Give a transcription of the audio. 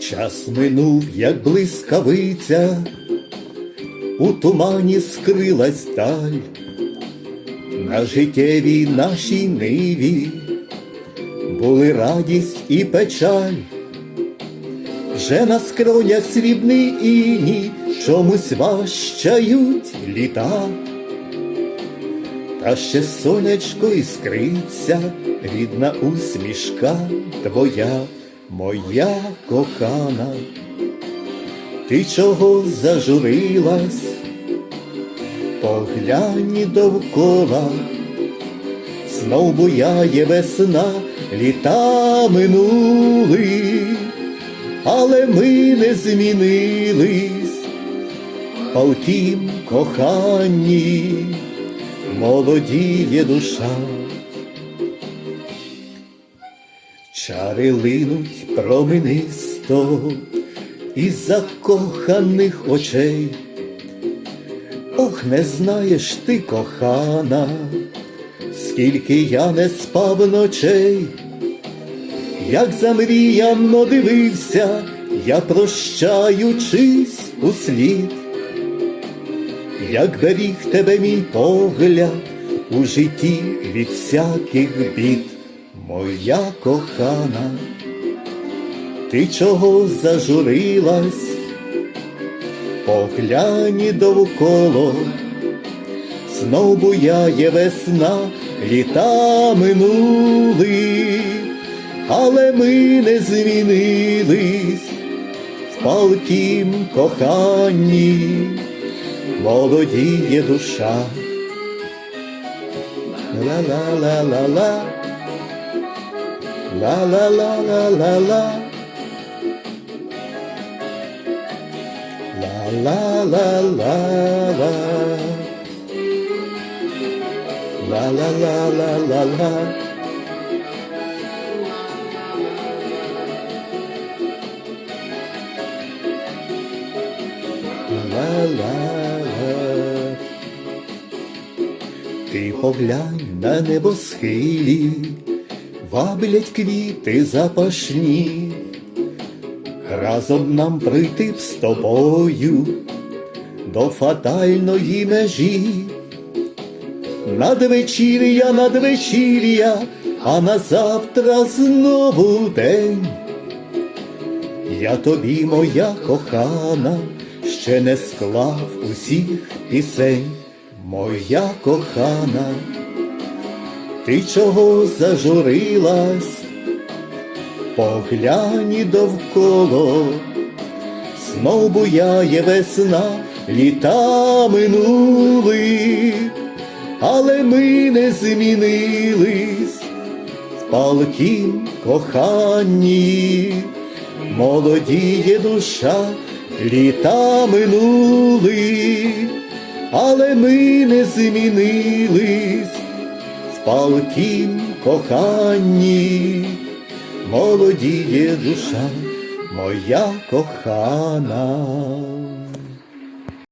Час минув, як блискавиця, у тумані скрилась даль, на життєвій нашій ниві були радість і печаль, вже на скронях срібний іні чомусь ващають літа, та ще сонечко іскриться, рідна усмішка твоя, моя кохана, ти чого зажурилась? Поглянь довкола, знов буяє весна, літа минули, але ми не змінились, а втім коханні, молодіє душа. Чари линуть променисто із закоханих очей. Ох, не знаєш ти, кохана, скільки я не спав ночей, як замріяно дивився, я прощаючись услід, як беріг тебе мій погляд у житті від всяких бід, моя кохана, ти чого зажурилась? Поглянь довкола, знов буяє весна, літа минули, але ми не змінились. В палкім коханні, молодіє душа. Ла-ла-ла-ла-ла, ла-ла-ла-ла-ла-ла. La la la Ти поглянь на небосхилі, ваблять квіти запашні, Разом нам прийти б з тобою до фатальної межі. Надвечір'я, надвечір'я, а на завтра знову день. Я тобі, моя кохана, ще не склав усіх пісень, моя кохана, ти чого зажурилась? Поглянь довкола, знов буяє весна, літа минули, але ми не змінились. В палкім коханні, молодіє душа, літа минули, але ми не змінились в палкім коханні молодіє душа, моя кохана.